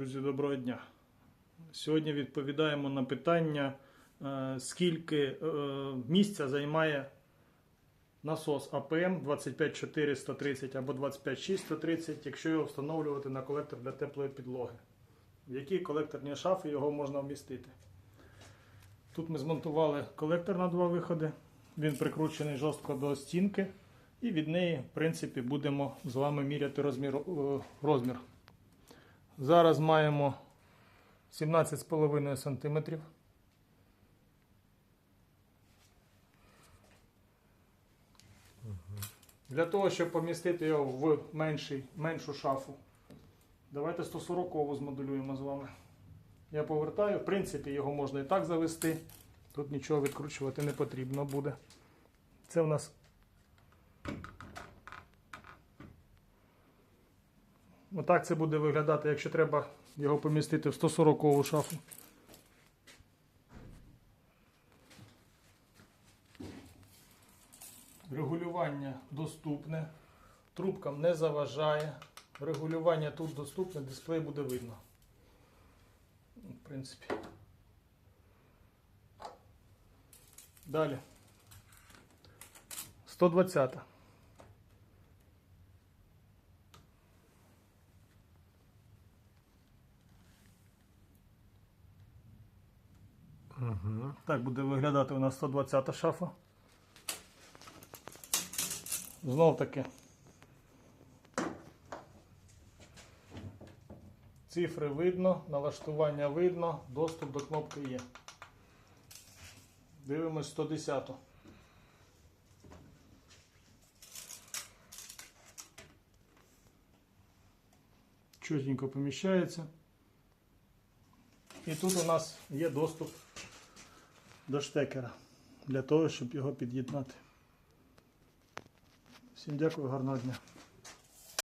Друзі, доброго дня. Сьогодні відповідаємо на питання, е, скільки е, місця займає насос АПМ 25430 або 25630, якщо його встановлювати на колектор для теплої підлоги. В які колекторні шафи його можна вмістити. Тут ми змонтували колектор на два виходи. Він прикручений жорстко до стінки, і від неї, в принципі, будемо з вами міряти розмір. е, розмір. Зараз маємо 17,5 см. Для того, щоб помістити його в менший, меншу шафу, давайте 140 змоделюємо з вами. Я повертаю, в принципі, його можна і так завести. Тут нічого відкручувати не потрібно буде. Це у нас Отак це буде виглядати, якщо треба його помістити в 140 шафу. Регулювання доступне, трубкам не заважає. Регулювання тут доступне, дисплей буде видно. В принципі. Далі. 120. Угу. Так буде виглядати у нас 120 шафа. Знов таки. Цифри видно, налаштування видно, доступ до кнопки є. Дивимось 110. Чотенько поміщається. І тут у нас є доступ до штекера для того, щоб його під'єднати. Всім дякую, гарного дня.